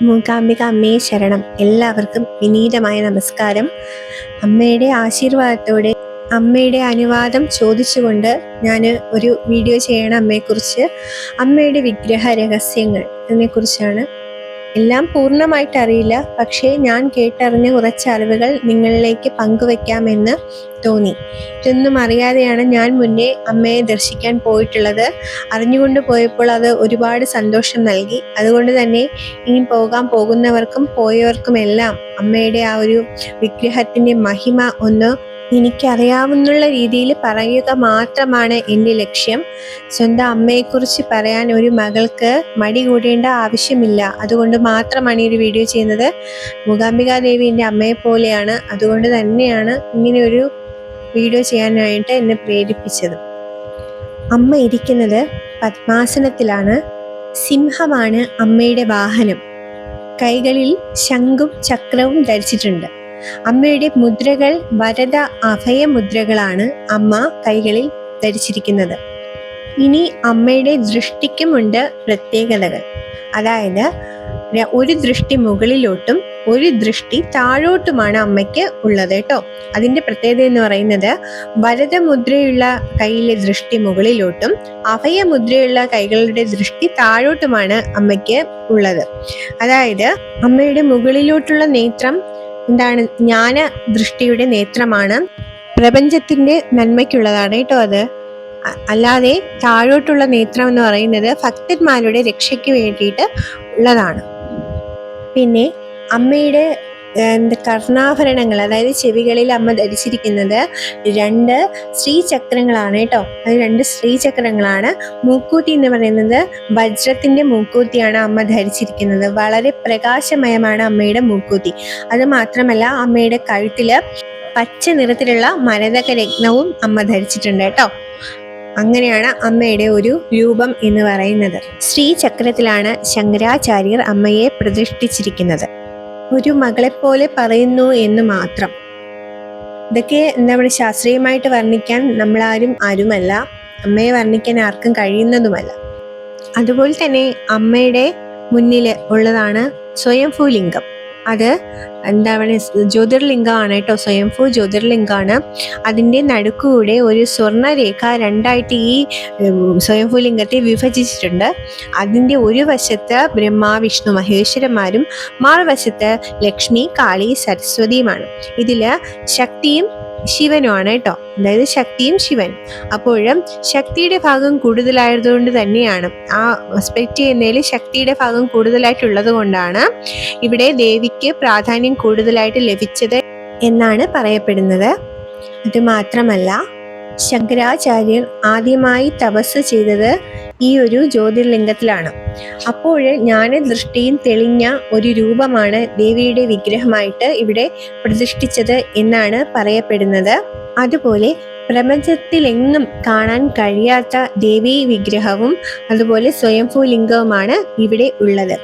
മൂകാംബിക ശരണം എല്ലാവർക്കും വിനീതമായ നമസ്കാരം. അമ്മയുടെ ആശീർവാദത്തോടെ അമ്മയുടെ അനുവാദം ചോദിച്ചുകൊണ്ട് ഞാൻ ഒരു വീഡിയോ ചെയ്യണം അമ്മയെക്കുറിച്ച്. അമ്മയുടെ വിഗ്രഹ രഹസ്യങ്ങൾ ഇതിനെക്കുറിച്ചാണ് എല്ലാം പൂർണമായിട്ട് അറിയില്ല പക്ഷേ ഞാൻ കേട്ടറിഞ്ഞ കുറച്ച് അറിവുകൾ നിങ്ങളിലേക്ക് പങ്കുവെക്കാമെന്ന് തോന്നി. ഇതൊന്നും അറിയാതെയാണ് ഞാൻ മുന്നേ അമ്മയെ ദർശിക്കാൻ പോയിട്ടുള്ളത്. അറിഞ്ഞുകൊണ്ട് പോയപ്പോൾ അത് ഒരുപാട് സന്തോഷം നൽകി. അതുകൊണ്ട് തന്നെ ഇനി പോകാൻ പോകുന്നവർക്കും പോയവർക്കുമെല്ലാം അമ്മയുടെ ആ ഒരു വിഗ്രഹത്തിന്റെ മഹിമ ഒന്ന് എനിക്കറിയാവുന്നുള്ള രീതിയിൽ പറയുക മാത്രമാണ് എന്റെ ലക്ഷ്യം. സ്വന്തം അമ്മയെക്കുറിച്ച് പറയാൻ ഒരു മകൾക്ക് മടി കൂടേണ്ട ആവശ്യമില്ല. അതുകൊണ്ട് മാത്രമാണ് ഈ ഒരു വീഡിയോ ചെയ്യുന്നത്. മൂകാംബികാ ദേവി എന്റെ അമ്മയെ പോലെയാണ്. അതുകൊണ്ട് തന്നെയാണ് ഇങ്ങനെ ഒരു വീഡിയോ ചെയ്യാനായിട്ട് എന്നെ പ്രേരിപ്പിച്ചത്. അമ്മ ഇരിക്കുന്നത് പത്മാസനത്തിലാണ്. സിംഹമാണ് അമ്മയുടെ വാഹനം. കൈകളിൽ ശംഖും ചക്രവും ധരിച്ചിട്ടുണ്ട്. അമ്മയുടെ മുദ്രകൾ വരദ അഭയ മുദ്രകളാണ് അമ്മ കൈകളിൽ ധരിച്ചിരിക്കുന്നത്. ഇനി അമ്മയുടെ ദൃഷ്ടിക്കുമുണ്ട് പ്രത്യേകതകൾ. അതായത് ഒരു ദൃഷ്ടി മുകളിലോട്ടും ഒരു ദൃഷ്ടി താഴോട്ടുമാണ് അമ്മയ്ക്ക് ഉള്ളത് കേട്ടോ. അതിന്റെ പ്രത്യേകത എന്ന് പറയുന്നത് വരദമുദ്രയുള്ള കൈയിലെ ദൃഷ്ടി മുകളിലോട്ടും അഭയമുദ്രയുള്ള കൈകളുടെ ദൃഷ്ടി താഴോട്ടുമാണ് അമ്മയ്ക്ക് ഉള്ളത്. അതായത് അമ്മയുടെ മുകളിലോട്ടുള്ള നേത്രം എന്താണ് ജ്ഞാന ദൃഷ്ടിയുടെ നേത്രമാണ്. പ്രപഞ്ചത്തിന്റെ നന്മയ്ക്കുള്ളതാണ് കേട്ടോ അത്. അല്ലാതെ താഴോട്ടുള്ള നേത്രം എന്ന് പറയുന്നത് ഭക്തന്മാരുടെ രക്ഷയ്ക്ക് വേണ്ടിയിട്ട് ഉള്ളതാണ്. പിന്നെ അമ്മയുടെ കർണാഭരണങ്ങൾ അതായത് ചെവികളിൽ അമ്മ ധരിച്ചിരിക്കുന്നത് രണ്ട് ശ്രീചക്രങ്ങളാണ് കേട്ടോ. അത് രണ്ട് ശ്രീചക്രങ്ങളാണ് മൂക്കൂത്തി എന്ന് പറയുന്നത് വജ്രത്തിന്റെ മൂക്കൂത്തിയാണ് അമ്മ ധരിച്ചിരിക്കുന്നത്. വളരെ പ്രകാശമയമാണ് അമ്മയുടെ മൂക്കൂത്തി അത് മാത്രമല്ല അമ്മയുടെ കഴുത്തിൽ പച്ച നിറത്തിലുള്ള മരതക രത്നവും അമ്മ ധരിച്ചിട്ടുണ്ട് കേട്ടോ. അങ്ങനെയാണ് അമ്മയുടെ ഒരു രൂപം എന്ന് പറയുന്നത്. ശ്രീചക്രത്തിലാണ് ശങ്കരാചാര്യർ അമ്മയെ പ്രതിഷ്ഠിച്ചിരിക്കുന്നത്. ഒരു മകളെപ്പോലെ പറയുന്നു എന്ന് മാത്രം. ഇതൊക്കെ എന്താ പറയുക ശാസ്ത്രീയമായിട്ട് വർണിക്കാൻ നമ്മളാരും ആരുമല്ല. അമ്മയെ വർണിക്കാൻ ആർക്കും കഴിയുന്നതുമല്ല. അതുപോലെ തന്നെ അമ്മയുടെ മുന്നിൽ ഉള്ളതാണ് സ്വയംഭൂ ലിംഗം അത് എന്താ പറയുക ജ്യോതിർലിംഗമാണ് കേട്ടോ സ്വയംഭൂ ജ്യോതിർലിംഗമാണ് അതിന്റെ നടുക്കൂടെ ഒരു സ്വർണരേഖ രണ്ടായിട്ട് ഈ സ്വയംഭൂ ലിംഗത്തെ വിഭജിച്ചിട്ടുണ്ട്. അതിന്റെ ഒരു വശത്ത് ബ്രഹ്മ വിഷ്ണു മഹേശ്വരന്മാരും മറുവശത്ത് ലക്ഷ്മി കാളി സരസ്വതിയുമാണ്. ഇതിൽ ശക്തിയും ശിവനുമാണ് കേട്ടോ അതായത് ശക്തിയും ശിവൻ. അപ്പോഴും ശക്തിയുടെ ഭാഗം കൂടുതലായതുകൊണ്ട് തന്നെയാണ്. ആ സ്പെക്ട് ചെയ്യുന്നതിൽ ശക്തിയുടെ ഭാഗം കൂടുതലായിട്ടുള്ളത് കൊണ്ടാണ് ഇവിടെ ദേവിക്ക് പ്രാധാന്യം കൂടുതലായിട്ട് ലഭിച്ചത് എന്നാണ് പറയപ്പെടുന്നത്. അത് മാത്രമല്ല ശങ്കരാചാര്യർ ആദ്യമായി തപസ് ചെയ്തത് ഈ ഒരു ജ്യോതിർലിംഗത്തിലാണ്. അപ്പോൾ ജ്ഞാനദൃഷ്ടിയും തെളിഞ്ഞ ഒരു രൂപമാണ് ദേവിയുടെ വിഗ്രഹമായിട്ട് ഇവിടെ പ്രതിഷ്ഠിച്ചത് എന്നാണ് പറയപ്പെടുന്നത്. അതുപോലെ പ്രപഞ്ചത്തിലെങ്ങും കാണാൻ കഴിയാത്ത ദേവീ വിഗ്രഹവും അതുപോലെ സ്വയംഭൂ ലിംഗവുമാണ് ഇവിടെ ഉള്ളത്.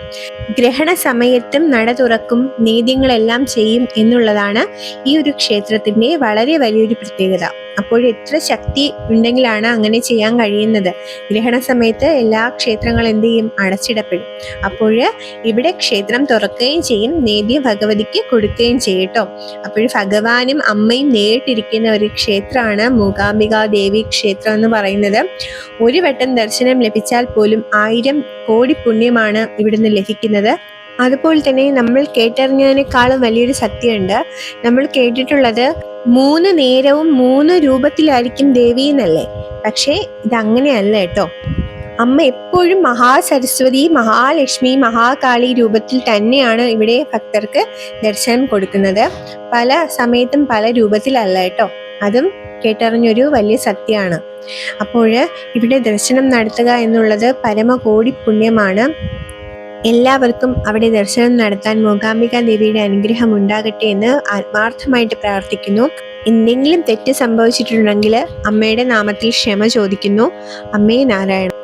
ഗ്രഹണ സമയത്തും നട തുറക്കും നേദ്യങ്ങളെല്ലാം ചെയ്യും എന്നുള്ളതാണ് ഈ ഒരു ക്ഷേത്രത്തിന്റെ വളരെ വലിയൊരു പ്രത്യേകത. അപ്പോൾ എത്ര ശക്തി ഉണ്ടെങ്കിലാണ് അങ്ങനെ ചെയ്യാൻ കഴിയുന്നത്. ഗ്രഹണ സമയത്ത് എല്ലാ ക്ഷേത്രങ്ങളും എന്ത് ചെയ്യും? അടച്ചിടപ്പെടും. അപ്പോൾ ഇവിടെ ക്ഷേത്രം തുറക്കുകയും ചെയ്യും. നേദ്യം ഭഗവതിക്ക് കൊടുക്കുകയും ചെയ്യും കേട്ടോ അപ്പോൾ ഭഗവാനും അമ്മയും നേരിട്ടിരിക്കുന്ന ഒരു ക്ഷേത്രമാണ് മൂകാംബികാ ദേവി ക്ഷേത്രം എന്ന് പറയുന്നത്. ഒരു വട്ടം ദർശനം ലഭിച്ചാൽ പോലും ആയിരം കോടി പുണ്യമാണ് ഇവിടുന്ന് ലഭിക്കുന്നത്. അതുപോലെ തന്നെ നമ്മൾ കേട്ടറിഞ്ഞതിനേക്കാളും വലിയൊരു സത്യമുണ്ട്. നമ്മൾ കേട്ടിട്ടുള്ളത് മൂന്ന് നേരവും മൂന്ന് രൂപത്തിലായിരിക്കും ദേവി എന്നല്ലേ? പക്ഷേ ഇതങ്ങനെയല്ല കേട്ടോ. അമ്മ എപ്പോഴും മഹാസരസ്വതി മഹാലക്ഷ്മി മഹാകാളി രൂപത്തിൽ തന്നെയാണ് ഇവിടെ ഭക്തർക്ക് ദർശനം കൊടുക്കുന്നത്. പല സമയത്തും പല രൂപത്തിലല്ല കേട്ടോ. അതും കേട്ടറിഞ്ഞൊരു വലിയ സത്യമാണ്. അപ്പോൾ ഇവിടെ ദർശനം നടത്തുക എന്നുള്ളത് പരമകോടി പുണ്യമാണ്. എല്ലാവർക്കും അവിടെ ദർശനം നടത്താൻ മൂകാംബിക ദേവിയുടെ അനുഗ്രഹം ഉണ്ടാകട്ടെ എന്ന് ആത്മാർത്ഥമായിട്ട് പ്രാർത്ഥിക്കുന്നു. എന്തെങ്കിലും തെറ്റ് സംഭവിച്ചിട്ടുണ്ടെങ്കിൽ അമ്മയുടെ നാമത്തിൽ ക്ഷമ ചോദിക്കുന്നു. അമ്മേ നാരായണ.